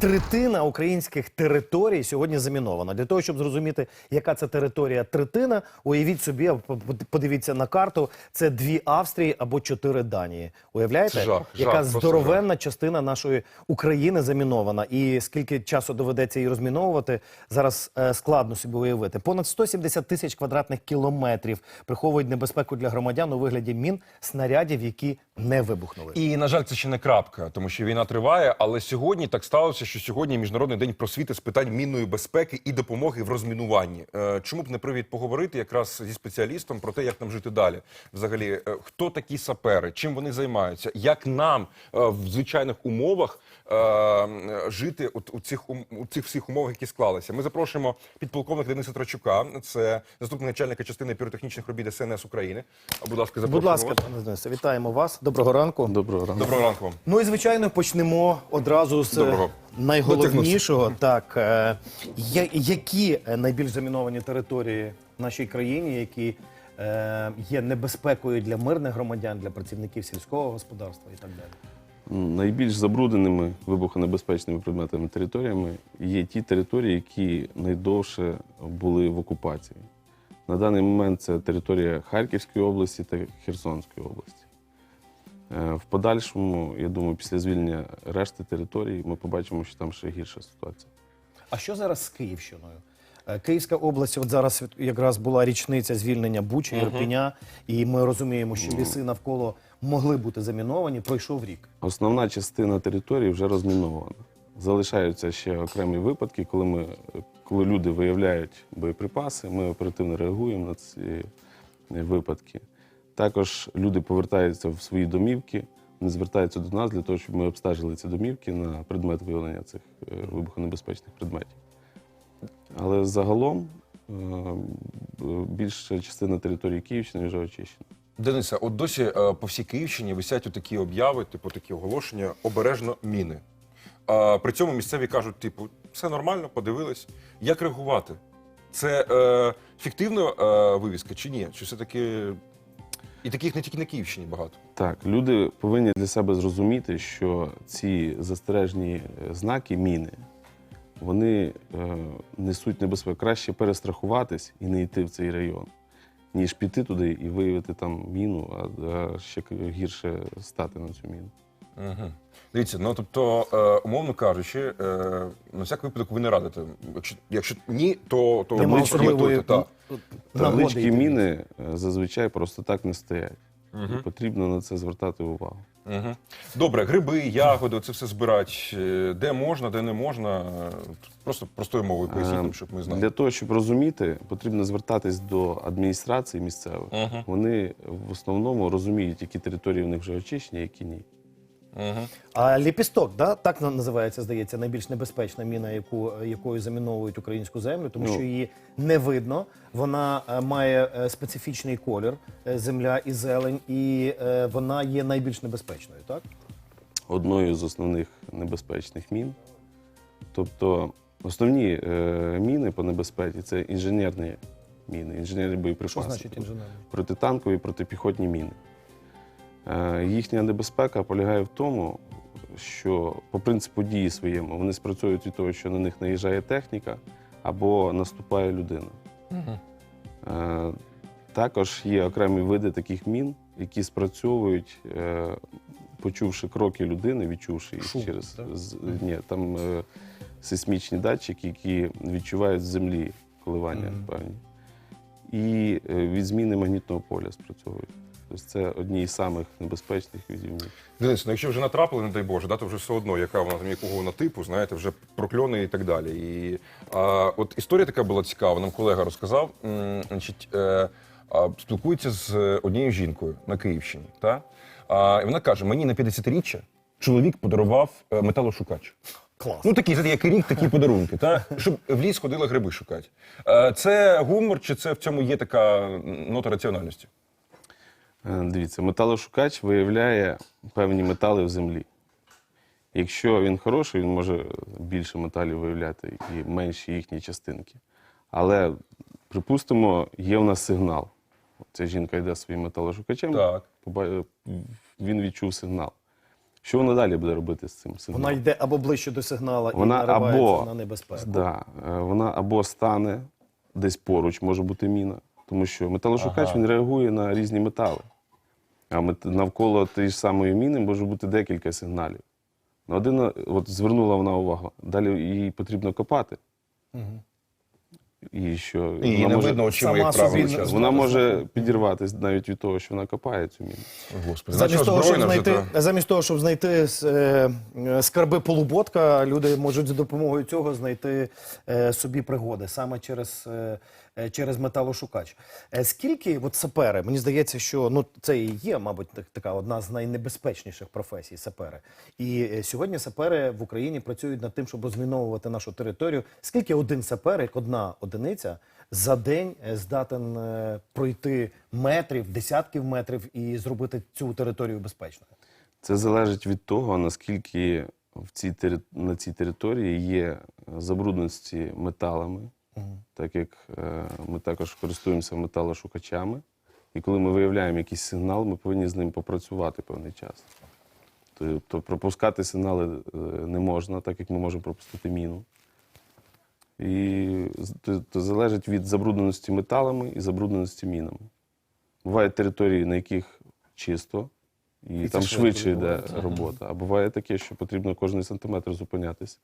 Третина українських територій сьогодні замінована. Для того, щоб зрозуміти, яка це територія третина, уявіть собі, подивіться на карту, це дві Австрії або чотири Данії. Уявляєте, Це жах, яка жах, здоровенна частина нашої України замінована. І скільки часу доведеться її розміновувати, зараз е, складно собі уявити. Понад 170 тисяч квадратних кілометрів приховують небезпеку для громадян у вигляді мін снарядів, які не вибухнули. І на жаль, це ще не крапка, тому що війна триває. Але сьогодні так сталося, що сьогодні міжнародний день просвіти з питань мінної безпеки і допомоги в розмінуванні. Е, Чому б не привід поговорити якраз зі спеціалістом про те, як нам жити далі? Взагалі, е, хто такі сапери, чим вони займаються, як нам е, в звичайних умовах жити у цих у цих всіх умовах, які склалися. Ми запрошуємо підполковника Дениса Трачука, це заступник начальника частини піротехнічних робіт СНС України. Будь ласка, запрошуємо Будь ласка, пане Денисе, вітаємо вас. Доброго ранку. Доброго ранку. Доброго ранку. Ну і звичайно почнемо одразу з Доброго. Найголовнішого. Так, е, я- які е, найбільш заміновані території в нашій країні, які е, є небезпекою для мирних громадян, для працівників сільського господарства і так далі. Найбільш забрудненими вибухонебезпечними предметами територіями є ті території, які найдовше були в окупації. На даний момент це територія Харківської області та Херсонської області. Е, В подальшому, я думаю, після звільнення решти територій ми побачимо, що там ще гірша ситуація. А що зараз з Київщиною? Е, Київська область, от зараз якраз була річниця звільнення Бучі, Ірпеня, і ми розуміємо, що ліси навколо могли бути заміновані. Пройшов рік. Основна частина території вже розмінована. Залишаються ще окремі випадки, коли ми, коли люди виявляють боєприпаси, ми оперативно реагуємо на ці випадки. Також люди повертаються в свої домівки, не звертаються до нас для того, щоб ми обстежили ці домівки на предмет виявлення цих е, вибухонебезпечних предметів. Але загалом е, більша частина території Київщини вже очищена. Денисе, от досі е, по всій Київщині висять такі обяви, типу такі оголошення обережно міни. А при цьому місцеві кажуть, типу, все нормально, подивились. Як реагувати? Це е, фіктивна е, вивіска чи ні? Чи все-таки. І таких не тільки на Київщині багато. Так, люди повинні для себе зрозуміти, що ці застережні е, знаки міни, вони е, несуть небезпеку. Краще перестрахуватись і не йти в цей район, ніж піти туди і виявити там міну, а, а ще гірше стати на цю міну. Угу. Дивіться, ну тобто, е, умовно кажучи, е, на всяк випадок ви не радите. Якщо, якщо ні, то, то Нема ви особливої так. нагоди Таблички йти. міни е, зазвичай просто так не стоять. І потрібно на це звертати увагу. Угу. Добре, гриби, ягоди, це все збирати. Е, Де можна, де не можна. Е, Просто простою мовою поясніть нам, щоб ми знали. Для того, щоб розуміти, потрібно звертатись до адміністрації місцевих. Мгм. Вони в основному розуміють, які території в них вже очищені, які ні. Угу. А ліпісток, да? так на- називається, здається, найбільш небезпечна міна, яку, якою заміновують українську землю, тому Ну. що її не видно. Вона е, має е, специфічний колір, е, земля і зелень, і е, вона є найбільш небезпечною, так? одною з основних небезпечних мін. Тобто основні е, міни по небезпеці це інженерні міни, інженерні боєприпаси. Що значить інженерний? Протитанкові, протипіхотні міни. Е, їхня небезпека полягає в тому, що по принципу дії своєму вони спрацьовують від того, що на них наїжджає техніка або наступає людина. Е, Також є окремі види таких мін, які спрацьовують, е, почувши кроки людини, відчувши їх Шум, через так? ні, там сейсмічні датчики, які відчувають з землі коливання певні. І від зміни магнітного поля спрацьовують. Тобто це одні із самих небезпечних видів мін. Денис, ну якщо вже натрапили, не дай Боже, да, то вже все одно, яка вона там якого вона типу, знаєте, вже прокльони і так далі. І а, от історія така була цікава. Нам колега розказав. М, значить, е, а, спілкується з однією жінкою на Київщині. Та? А, і вона каже: мені на 50-річчя чоловік подарував е, металошукач. Клас. Ну такий, знаєте, як рік, такі подарунки, та? щоб в ліс ходили гриби шукати. Е, Це гумор, чи це в цьому є така нота раціональності? Е, Дивіться, металошукач виявляє певні метали в землі. Якщо він хороший, він може більше металів виявляти і менші їхні частинки. Але, припустимо, є у нас сигнал. ця жінка йде своїм металошукачем, Так. він відчув сигнал. Що вона далі буде робити з цим сигналом? Вона йде або ближче до сигнала Вона і наривається або, на небезпеку. Да, е, вона або стане десь поруч, може бути міна, тому що металошукач Ага. він реагує на різні метали. А навколо тієї ж самої міни може бути декілька сигналів. На один е, от звернула вона увагу. Далі їй потрібно копати. І що І вона не може, видно очима, сама собі часто. вона може підірватися навіть від того, що вона копає цю міну. Господи, Замість того, щоб вже знайти, та- замість того, щоб знайти е, е, скарби полуботка, люди можуть за допомогою цього знайти е, собі пригоди саме через, е, е, через металошукач. Е, скільки от сапери, мені здається, що ну це і є, мабуть, так- така одна з найнебезпечніших професій сапери. І е, сьогодні сапери в Україні працюють над тим, щоб розміновувати нашу територію. Скільки один сапер, як одна одиниця, за день е, здатен е, пройти метрів, десятків метрів і зробити цю територію безпечною? Це залежить від того, наскільки в цій тери- на цій території є забрудненості металами, так як е, ми також користуємося металошукачами. І коли ми виявляємо якийсь сигнал, ми повинні з ним попрацювати певний час. Тобто пропускати сигнали е, не можна, так як ми можемо пропустити міну. І то, залежить від забрудненості металами і забрудненості мінами. Бувають території, на яких чисто, і, І там швидше йде робота. А буває таке, що потрібно кожен сантиметр зупинятися.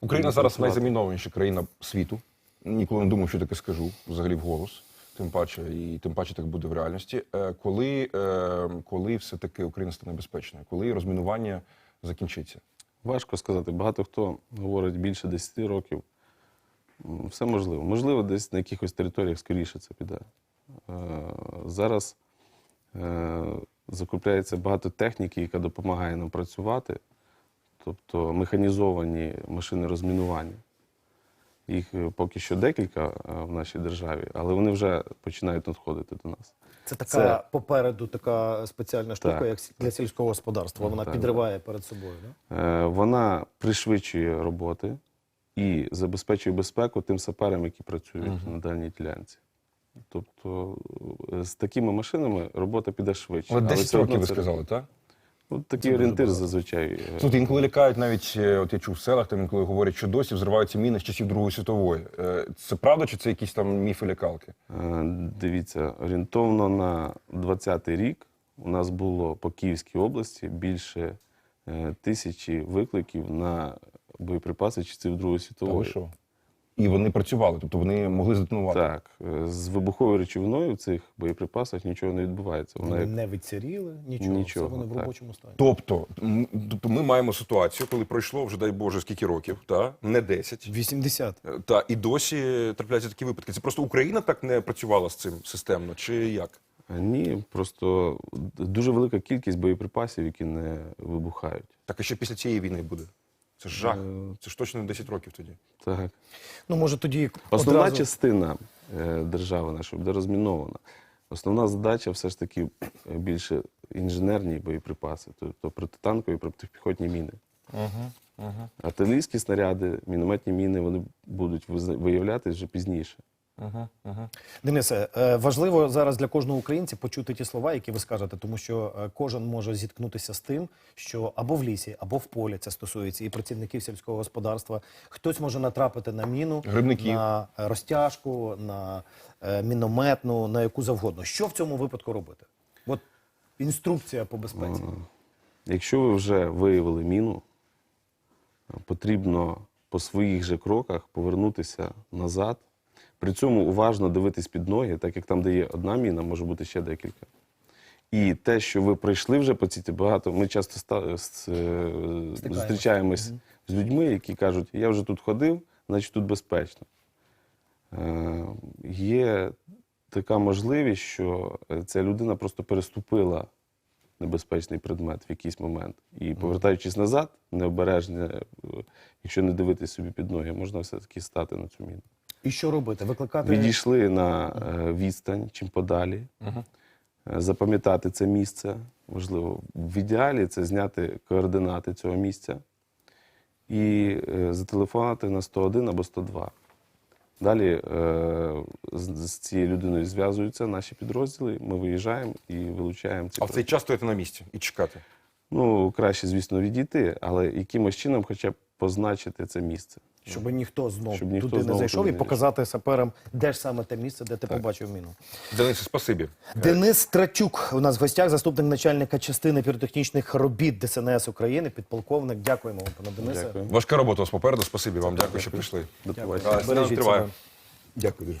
Україна зараз найзамінованіша країна світу. Ніколи не думав, що таке скажу взагалі вголос. Тим паче, і тим паче так буде в реальності. Е, Коли, е, коли все-таки Україна стане безпечною, коли розмінування закінчиться? Важко сказати. Багато хто говорить більше 10 років. Все можливо. Можливо, десь на якихось територіях скоріше це піде. Е, Зараз е, закупляється багато техніки, яка допомагає нам працювати, тобто механізовані машини розмінування. Їх е, поки що декілька в нашій державі, але вони вже починають надходити до нас. Це така Це- попереду така спеціальна штука, Так. як для сільського господарства. Вона Так, підриває перед собою. Да? Вона пришвидшує роботи і забезпечує безпеку тим саперам, які працюють на дальній ділянці. Тобто е, з такими машинами робота піде швидше. Але 10 все років ви це- сказали, так? От такий орієнтир зазвичай. е, Тут інколи лякають навіть, е, от я чув в селах, там інколи говорять, що досі взриваються міни з часів Другої світової. Це правда чи це якісь там міфи лякалки? Дивіться, орієнтовно на 20-й рік у нас було по Київській області більше тисячі викликів на боєприпаси часів Другої Та ви світової. що? І вони працювали, тобто вони могли здетонувати. Так, е, з вибуховою речовиною в цих боєприпасах нічого не відбувається. Вона Вони як не відсіріли, нічого, Нічого, все вони в робочому стані. Тобто, тобто ми маємо ситуацію, коли пройшло вже, дай Боже, скільки років, та? не 10. 80. Е, Та і досі трапляються такі випадки. Це просто Україна так не працювала з цим системно, чи як? Ні, просто дуже велика кількість боєприпасів, які не вибухають. Так і що після цієї війни буде? Це ж жах. Е, Це ж точно не 10 років тоді. Так. Ну, може, тоді Основна одразу... частина е, держави нашої буде розмінована. Основна задача все ж таки е, більше інженерні боєприпаси, тобто протитанкові, протипіхотні міни. Артилерійські снаряди, мінометні міни вони будуть виявляти вже пізніше. Денисе, е, важливо зараз для кожного українця почути ті слова, які ви скажете, тому що е, кожен може зіткнутися з тим, що або в лісі, або в полі це стосується і працівників сільського господарства. Хтось може натрапити на міну, Грибників. на е, розтяжку, на мінометну, на яку завгодно. Що в цьому випадку робити? От інструкція по безпеці. Якщо ви вже виявили міну, потрібно по своїх же кроках повернутися назад. При цьому уважно дивитись під ноги, так як там, де є одна міна, може бути ще декілька. І те, що ви пройшли вже по цій багато, ми часто ста- з- е, зустрічаємось з людьми, які кажуть, я вже тут ходив, значить тут безпечно. Е, Є така можливість, що е, ця людина просто переступила небезпечний предмет в якийсь момент. І повертаючись назад, необережне, е, якщо не дивитись собі під ноги, можна все-таки стати на цю міну. І що робити? Викликати Відійшли на е, відстань, чим подалі, Е, запам'ятати це місце. Можливо, в ідеалі це зняти координати цього місця і е, зателефонувати на 101 або 102. Далі е, з, з цією людиною зв'язуються наші підрозділи. Ми виїжджаємо і вилучаємо ці А в цей час стояти на місці і чекати. Ну, краще, звісно, відійти, але якимось чином хоча б позначити це місце. Щоб ніхто знов Щоб ніхто туди не знову зайшов туди і не показати саперам, де ж саме те місце, де ти побачив міну. Денисе, спасибі. Денис Тратюк у нас в гостях, заступник начальника частини піротехнічних робіт ДСНС України, підполковник. Дякуємо вам, пане Денисе. Дякую. Важка робота у вас попереду. Спасибі вам. Дякую, що прийшли. До Дякую. побачення. Сніданок Бережіть триває. себе. Дякую дуже.